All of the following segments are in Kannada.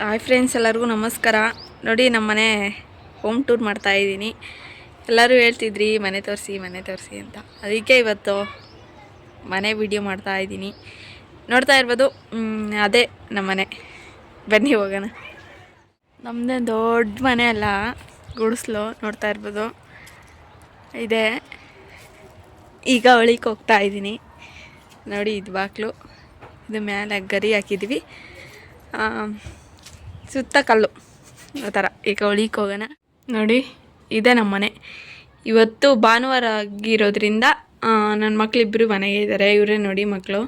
ಹಾಯ್ ಫ್ರೆಂಡ್ಸ್ ಎಲ್ಲರಿಗೂ ನಮಸ್ಕಾರ. ನೋಡಿ ನಮ್ಮ ಮನೆ ಹೋಮ್ ಟೂರ್ ಮಾಡ್ತಾ ಇದ್ದೀನಿ. ಎಲ್ಲರೂ ಹೇಳ್ತಿದ್ರಿ, ಮನೆ ತೋರಿಸಿ ಮನೆ ತೋರಿಸಿ ಅಂತ. ಅದಕ್ಕೆ ಇವತ್ತು ಮನೆ ವಿಡಿಯೋ ಮಾಡ್ತಾ ಇದ್ದೀನಿ. ನೋಡ್ತಾ ಇರ್ಬೋದು ಅದೇ ನಮ್ಮ ಮನೆ ಬನ್ನಿ ಹೋಗೋಣ. ನಮ್ಮದೇ ದೊಡ್ಡ ಮನೆ ಅಲ್ಲ, ಗುಡಿಸ್ಲು, ನೋಡ್ತಾ ಇರ್ಬೋದು. ಇದೆ. ಈಗ ಒಳಿಗೆ ಹೋಗ್ತಾ ಇದ್ದೀನಿ. ನೋಡಿ, ಇದು ಬಾಕ್ಲು ಇದು ಮೇಲೆ ಗರಿ ಹಾಕಿದ್ವಿ. ಸುತ್ತ ಕಲ್ಲು. ಆ ಥರ. ಈಗ ಒಳಿಗೆ ಹೋಗೋಣ. ನೋಡಿ ಇದೆ ನಮ್ಮ ಮನೆ. ಇವತ್ತು ಭಾನುವಾರ ಆಗಿರೋದ್ರಿಂದ ನನ್ನ ಮಕ್ಕಳಿಬ್ಬರು ಮನೆಗೆ ಇದ್ದಾರೆ ಇವರೇ ನೋಡಿ ಮಕ್ಕಳು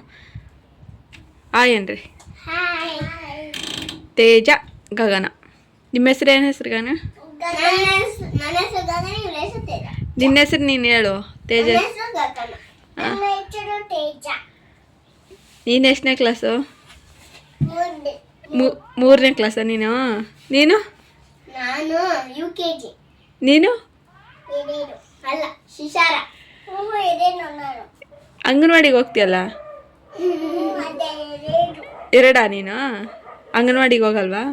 ಆಯನ್ರಿ ತೇಜ ಗಗನ. ನಿಮ್ಮ ಹೆಸರು ಏನು ಹೆಸರು ಗಗನ? ನಿನ್ನ ಹೆಸರು ನೀನು ಹೇಳು. ತೇಜ. ನೀನು ಎಷ್ಟನೇ ಕ್ಲಾಸು ಮೂರನೇ ಕ್ಲಾಸ ನೀನು? ನೀನು? ನಾನು ಯು ಕೆ ಜಿ ನೀನು? ಅಲ್ಲ ಶಿಶಾರ ಅಂಗನವಾಡಿಗೆ ಹೋಗ್ತೀಯಲ್ಲ? ಎರಡ ನೀನು? ಅಂಗನವಾಡಿಗೆ ಹೋಗಲ್ವಾ?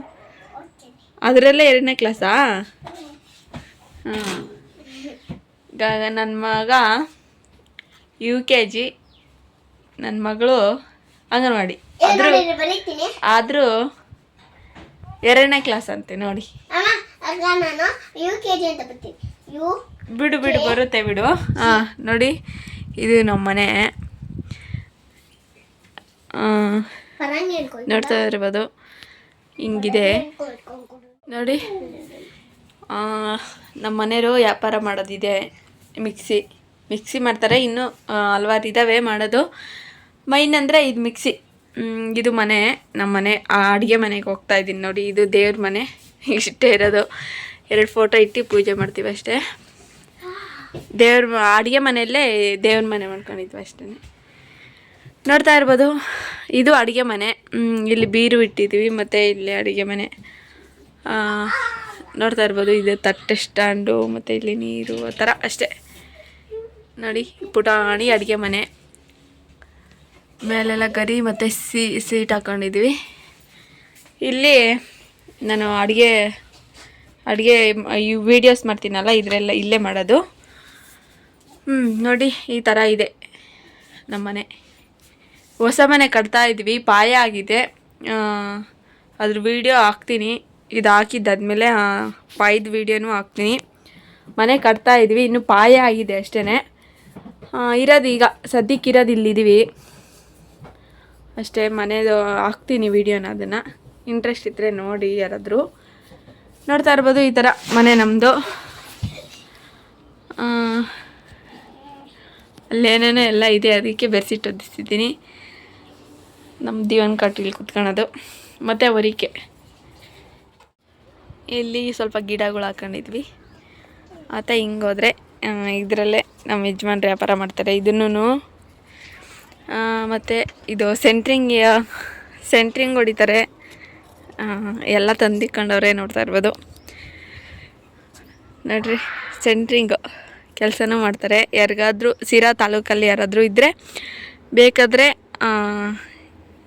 ಅದರಲ್ಲೇ ಎರಡನೇ ಕ್ಲಾಸಾ ಹಾಂ ಗ ನನ್ನ ಮಗ ಯು ಕೆ ಜಿ ನನ್ನ ಮಗಳು ಅಂಗನವಾಡಿ. ಆದರೂ ಎರಡನೇ ಕ್ಲಾಸ್ ಅಂತೆ ನೋಡಿ. ಅಮ್ಮ ಆಗ ನಾನು ಯು ಕೆ ಜಿ ಅಂತ ಬರ್ತೀನಿ. ಯು ಬಿಡು ಬಿಡು ಬರುತ್ತೆ ಬಿಡು. ಹಾಂ ನೋಡಿ ಇದು ನಮ್ಮ ಮನೆ. ನೋಡ್ತಾ ಇರ್ಬೋದು. ಹಿಂಗಿದೆ. ನೋಡಿ ನಮ್ಮ ಮನೆಯವರು ವ್ಯಾಪಾರ ಮಾಡೋದಿದೆ ಮಿಕ್ಸಿ. ಮಿಕ್ಸಿ ಮಾಡ್ತಾರೆ ಇನ್ನೂ ಹಲ್ವಾರು ಇದ್ದಾವೆ ಮಾಡೋದು. ಮೈನ್ ಅಂದರೆ ಇದು ಮಿಕ್ಸಿ. ಇದು ಮನೆ ನಮ್ಮ ಮನೆ ಅಡುಗೆ ಮನೆಗೆ ಹೋಗ್ತಾ ಇದ್ದೀನಿ ನೋಡಿ ಇದು ದೇವ್ರ ಮನೆ. ಇಷ್ಟೇ ಇರೋದು. ಎರಡು ಫೋಟೋ ಇಟ್ಟು ಪೂಜೆ ಮಾಡ್ತೀವಿ ಅಷ್ಟೇ. ದೇವ್ರ ಅಡುಗೆ ಮನೆಯಲ್ಲೇ ದೇವ್ರ ಮನೆ ಮಾಡ್ಕೊಂಡಿದ್ವಿ ಅಷ್ಟೇ. ನೋಡ್ತಾ ಇರ್ಬೋದು ಇದು ಅಡುಗೆ ಮನೆ. ಇಲ್ಲಿ ಬೀರು ಇಟ್ಟಿದ್ದೀವಿ ಮತ್ತು ಇಲ್ಲಿ ಅಡುಗೆ ಮನೆ. ಆ, ನೋಡ್ತಾ ಇರ್ಬೋದು ಇದು ತಟ್ಟೆ ಸ್ಟ್ಯಾಂಡು ಮತ್ತು ಇಲ್ಲಿ ನೀರು ಆ ಥರ ಅಷ್ಟೇ. ನೋಡಿ ಪುಟಾಣಿ ಅಡುಗೆ ಮನೆ. ಮೇಲೆಲ್ಲ ಗರಿ ಮತ್ತು ಸಿ, ಸೀಟ್ ಹಾಕ್ಕೊಂಡಿದ್ದೀವಿ ಇಲ್ಲಿ ನಾನು ಅಡುಗೆ ಅಡುಗೆ ಈ ವೀಡಿಯೋಸ್ ಮಾಡ್ತೀನಲ್ಲ, ಇದರೆಲ್ಲ ಇಲ್ಲೇ ಮಾಡೋದು. ಹ್ಞೂ ನೋಡಿ ಈ ಥರ ಇದೆ ನಮ್ಮನೆ ಹೊಸ ಮನೆ ಕಟ್ತಾ ಇದ್ವಿ ಪಾಯ ಆಗಿದೆ. ಅದ್ರ ವಿಡಿಯೋ ಹಾಕ್ತೀನಿ. ಇದು ಹಾಕಿದ್ದಾದ್ಮೇಲೆ ಪಾಯದ ವಿಡಿಯೋನೂ ಹಾಕ್ತೀನಿ. ಮನೆ ಕಟ್ತಾ ಇದ್ವಿ ಇನ್ನು ಪಾಯ ಆಗಿದೆ ಅಷ್ಟೇ ಇರೋದು ಈಗ, ಸದ್ಯಕ್ಕೆ ಇರೋದು ಇಲ್ಲಿದ್ದೀವಿ. ಅಷ್ಟೇ ಮನೆದು ಹಾಕ್ತೀನಿ ವಿಡಿಯೋನ ಅದನ್ನು. ಇಂಟ್ರೆಸ್ಟ್ ಇದ್ದರೆ ನೋಡಿ ಯಾರಾದರೂ. ನೋಡ್ತಾ ಇರ್ಬೋದು ಈ ಥರ ಮನೆ ನಮ್ಮದು ಅಲ್ಲೇನೇನೋ ಎಲ್ಲ ಇದೆ ಅದಕ್ಕೆ ಬೆರ್ಸಿಟ್ಟು ಹೊದಿಸಿದ್ದೀನಿ ನಮ್ಮ ದೀವನ್ ಕಾಟಿಲಿ ಕುತ್ಕೊಳ್ಳೋದು ಮತ್ತು ಹೊರಿಕೆ ಇಲ್ಲಿ ಸ್ವಲ್ಪ ಗಿಡಗಳು ಹಾಕೊಂಡಿದ್ವಿ. ಆತ ಹಿಂಗೆ ಹೋದರೆ ಇದರಲ್ಲೇ ನಮ್ಮ ಯಜಮಾನ್ರು ವ್ಯಾಪಾರ ಮಾಡ್ತಾರೆ. ಇದನ್ನು ಮತ್ತು ಇದು ಸೆಂಟ್ರಿಂಗ್ ಸೆಂಟ್ರಿಂಗ್ ಹೊಡಿತಾರೆ. ಎಲ್ಲ ತಂದಿಕ್ಕೊಂಡವ್ರೆ ನೋಡ್ತಾ ಇರ್ಬೋದು. ನೋಡ್ರಿ ಸೆಂಟ್ರಿಂಗ್ ಕೆಲಸನೂ ಮಾಡ್ತಾರೆ. ಯಾರಿಗಾದ್ರೂ ಸಿರಾ ತಾಲೂಕಲ್ಲಿ ಯಾರಾದರೂ ಇದ್ದರೆ ಬೇಕಾದರೆ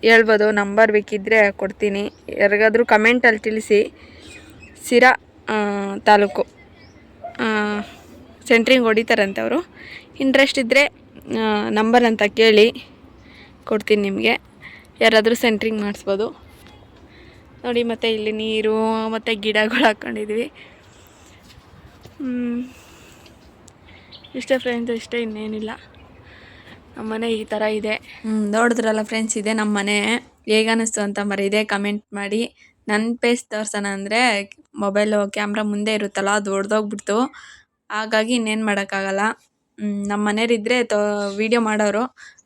ಹೇಳ್ಬೋದು ನಂಬರ್ ಬೇಕಿದ್ದರೆ ಕೊಡ್ತೀನಿ. ಯಾರಿಗಾದರೂ ಕಮೆಂಟಲ್ಲಿ ತಿಳಿಸಿ. ಸಿರಾ ತಾಲೂಕು ಸೆಂಟ್ರಿಂಗ್ ಹೊಡಿತಾರಂತೆ ಅವರು. ಇಂಟ್ರೆಸ್ಟ್ ಇದ್ದರೆ ನಂಬರ್ ಅಂತ ಕೇಳಿ ಕೊಡ್ತೀನಿ ನಿಮಗೆ. ಯಾರಾದರೂ ಸೆಂಟ್ರಿಂಗ್ ಮಾಡಿಸ್ಬೋದು. ನೋಡಿ, ಮತ್ತು ಇಲ್ಲಿ ನೀರು, ಮತ್ತು ಗಿಡಗಳು ಹಾಕ್ಕೊಂಡಿದ್ವಿ ಇಷ್ಟೇ ಫ್ರೆಂಡ್ಸ್ ಇಷ್ಟೇ ಇನ್ನೇನಿಲ್ಲ. ನಮ್ಮ ಮನೆ ಈ ಥರ ಇದೆ. ನೋಡಿದ್ರಲ್ಲ ಫ್ರೆಂಡ್ಸ್ ಇದೆ ನಮ್ಮ ಮನೆ ಹೇಗೆ ಅನ್ನಿಸ್ತು ಅಂತ ಮರಿದೆ ಕಮೆಂಟ್ ಮಾಡಿ. ನನ್ನ ಪೇಸ್ ತೋರ್ಸೋಣ ಅಂದರೆ ಮೊಬೈಲು ಕ್ಯಾಮ್ರಾ ಮುಂದೆ ಇರುತ್ತಲ್ಲ, ಅದು ಹೊಡೆದೋಗ್ಬಿಡ್ತು ಹಾಗಾಗಿ ಇನ್ನೇನು ಮಾಡೋಕ್ಕಾಗಲ್ಲ. ನಮ್ಮ ಮನೆಯವರಿದ್ರೆ ತೋ ವಿಡಿಯೋ ಮಾಡೋರು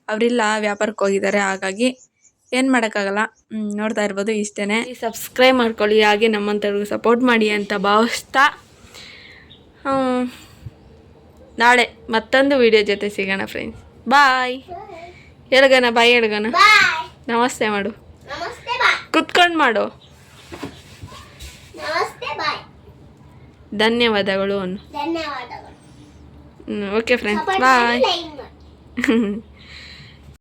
ಅವರಿಲ್ಲ ವ್ಯಾಪಾರಕ್ಕೆ ಹೋಗಿದ್ದಾರೆ ಹಾಗಾಗಿ ಏನು ಮಾಡೋಕ್ಕಾಗಲ್ಲ. ಹ್ಞೂ ನೋಡ್ತಾ ಇರ್ಬೋದು ಇಷ್ಟೇ ಸಬ್ಸ್ಕ್ರೈಬ್ ಮಾಡ್ಕೊಳ್ಳಿ ಹಾಗೆ ನಮ್ಮಂಥವ್ರಿಗೆ ಸಪೋರ್ಟ್ ಮಾಡಿ ಅಂತ ಭಾವಿಸ್ತಾ ನಾಳೆ ಮತ್ತೊಂದು ವಿಡಿಯೋ ಜೊತೆ ಸಿಗೋಣ ಫ್ರೆಂಡ್ಸ್ ಬಾಯ್ ಹೇಳ್ಗಣ ಬಾಯ್ ಹೇಳ್ಗಣ ನಮಸ್ತೆ ಮಾಡು. ಕುತ್ಕೊಂಡು ಮಾಡು. ಧನ್ಯವಾದಗಳು ಅನ್ನು. ಧನ್ಯವಾದಗಳು. ಓಕೆ ಫ್ರೆಂಡ್ಸ್ ಸಪೋರ್ಟ್ ಬಾಯ್ ಮಾಡಿ ಲೈಕ್ ಮಾಡಿ